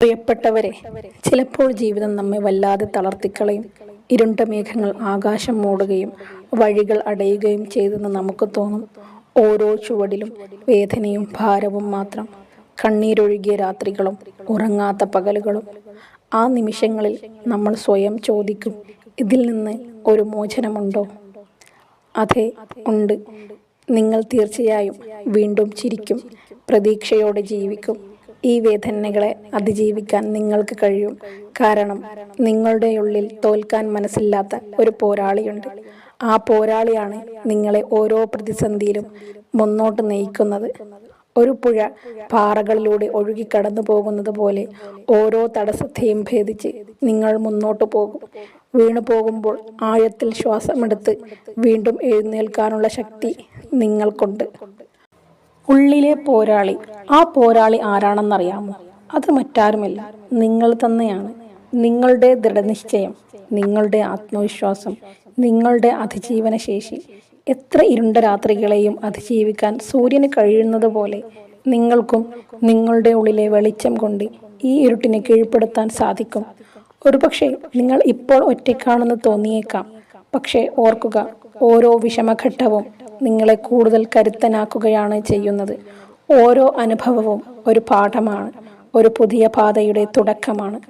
പ്രിയപ്പെട്ടവരെ ചിലപ്പോൾ ജീവിതം നമ്മെ വല്ലാതെ തളർത്തിക്കളയും. ഇരുണ്ട മേഘങ്ങൾ ആകാശം മൂടുകയും വഴികൾ അടയുകയും ചെയ്തെന്ന് നമുക്ക് തോന്നും. ഓരോ ചുവടിലും വേദനയും ഭാരവും മാത്രം. കണ്ണീരൊഴുകിയ രാത്രികളും ഉറങ്ങാത്ത പകലുകളും. ആ നിമിഷങ്ങളിൽ നമ്മൾ സ്വയം ചോദിക്കും ഇതിൽ നിന്ന് ഒരു മോചനമുണ്ടോ? അതെ ഉണ്ട്. നിങ്ങൾ തീർച്ചയായും വീണ്ടും ചിരിക്കും പ്രതീക്ഷയോടെ ജീവിക്കും. ഈ വേദനകളെ അതിജീവിക്കാൻ നിങ്ങൾക്ക് കഴിയും. കാരണം നിങ്ങളുടെ ഉള്ളിൽ തോൽക്കാൻ മനസ്സില്ലാത്ത ഒരു പോരാളിയുണ്ട്. ആ പോരാളിയാണ് നിങ്ങളെ ഓരോ പ്രതിസന്ധിയിലും മുന്നോട്ട് നയിക്കുന്നത്. ഒരു പുഴ പാറകളിലൂടെ ഒഴുകി കടന്നു പോകുന്നത് പോലെ ഓരോ തടസ്സത്തെയും ഭേദിച്ച് നിങ്ങൾ മുന്നോട്ട് പോകും. വീണു പോകുമ്പോൾ ആഴത്തിൽ ശ്വാസമെടുത്ത് വീണ്ടും എഴുന്നേൽക്കാനുള്ള ശക്തി നിങ്ങൾക്കുണ്ട്. ഉള്ളിലെ പോരാളി. ആ പോരാളി ആരാണെന്നറിയാമോ? അത് മറ്റാരുമല്ല. നിങ്ങൾ തന്നെയാണ്. നിങ്ങളുടെ ദൃഢനിശ്ചയം നിങ്ങളുടെ ആത്മവിശ്വാസം നിങ്ങളുടെ അതിജീവന ശേഷി എത്ര ഇരുണ്ട രാത്രികളെയും അതിജീവിക്കാൻ സൂര്യന് കഴിയുന്നത് പോലെ നിങ്ങൾക്കും നിങ്ങളുടെ ഉള്ളിലെ വെളിച്ചം കൊണ്ട് ഈ ഇരുട്ടിനെ കീഴ്പ്പെടുത്താൻ സാധിക്കും. ഒരുപക്ഷെ നിങ്ങൾ ഇപ്പോൾ ഒറ്റയ്ക്കാണെന്ന് തോന്നിയേക്കാം. പക്ഷേ ഓർക്കുക ഓരോ വിഷമഘട്ടവും നിങ്ങളെ കൂടുതൽ കരുത്തനാക്കുകയാണ് ചെയ്യുന്നത്. ഓരോ അനുഭവവും ഒരു പാഠമാണ് ഒരു പുതിയ പാതയുടെ തുടക്കമാണ്.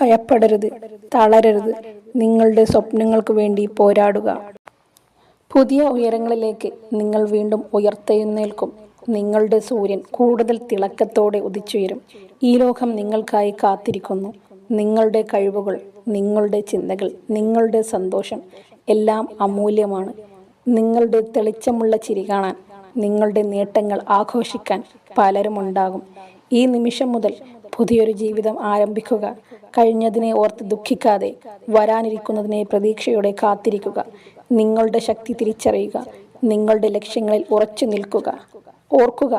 ഭയപ്പെടരുത് തളരരുത്. നിങ്ങളുടെ സ്വപ്നങ്ങൾക്ക് വേണ്ടി പോരാടുക. പുതിയ ഉയരങ്ങളിലേക്ക് നിങ്ങൾ വീണ്ടും ഉയർത്തെഴുന്നേൽക്കും. നിങ്ങളുടെ സൂര്യൻ കൂടുതൽ തിളക്കത്തോടെ ഉദിച്ചുയരും. ഈ ലോകം നിങ്ങൾക്കായി കാത്തിരിക്കുന്നു. നിങ്ങളുടെ കഴിവുകൾ നിങ്ങളുടെ ചിന്തകൾ നിങ്ങളുടെ സന്തോഷം എല്ലാം അമൂല്യമാണ്. നിങ്ങളുടെ തെളിച്ചമുള്ള ചിരി കാണാൻ നിങ്ങളുടെ നേട്ടങ്ങൾ ആഘോഷിക്കാൻ പലരും ഉണ്ടാകും ഈ നിമിഷം മുതൽ പുതിയൊരു ജീവിതം ആരംഭിക്കുക. കഴിഞ്ഞതിനെ ഓർത്ത് ദുഃഖിക്കാതെ വരാനിരിക്കുന്നതിനെ പ്രതീക്ഷയോടെ കാത്തിരിക്കുക. നിങ്ങളുടെ ശക്തി തിരിച്ചറിയുക. നിങ്ങളുടെ ലക്ഷ്യങ്ങളിൽ ഉറച്ചു നിൽക്കുക. ഓർക്കുക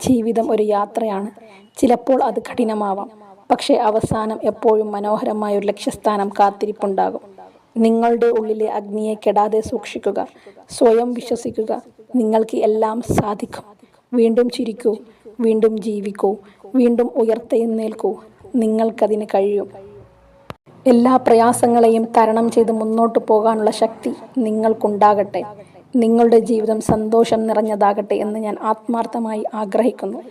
ജീവിതം ഒരു യാത്രയാണ്. ചിലപ്പോൾ അത് കഠിനമാവാം. പക്ഷേ അവസാനം എപ്പോഴും മനോഹരമായ ഒരു ലക്ഷ്യസ്ഥാനം കാത്തിരിപ്പുണ്ടാകും. നിങ്ങളുടെ ഉള്ളിലെ അഗ്നിയെ കെടാതെ സൂക്ഷിക്കുക. സ്വയം വിശ്വസിക്കുക. നിങ്ങൾക്ക് എല്ലാം സാധിക്കും. വീണ്ടും ചിരിക്കൂ. വീണ്ടും ജീവിക്കൂ. വീണ്ടും ഉയർത്തെഴുന്നേൽക്കൂ. നിങ്ങൾക്കതിന് കഴിയും. എല്ലാ പ്രയാസങ്ങളെയും തരണം ചെയ്ത് മുന്നോട്ട് പോകാനുള്ള ശക്തി നിങ്ങൾക്കുണ്ടാകട്ടെ. നിങ്ങളുടെ ജീവിതം സന്തോഷം നിറഞ്ഞതാകട്ടെ എന്ന് ഞാൻ ആത്മാർത്ഥമായി ആഗ്രഹിക്കുന്നു.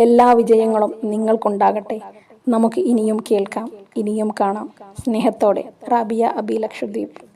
എല്ലാ വിജയങ്ങളും നിങ്ങൾക്കുണ്ടാകട്ടെ. നമുക്ക് ഇനിയും കേൾക്കാം. ഇനിയും കാണാം. സ്നേഹത്തോടെ. റാബിയ അബി ലക്ഷദ്വീപ്.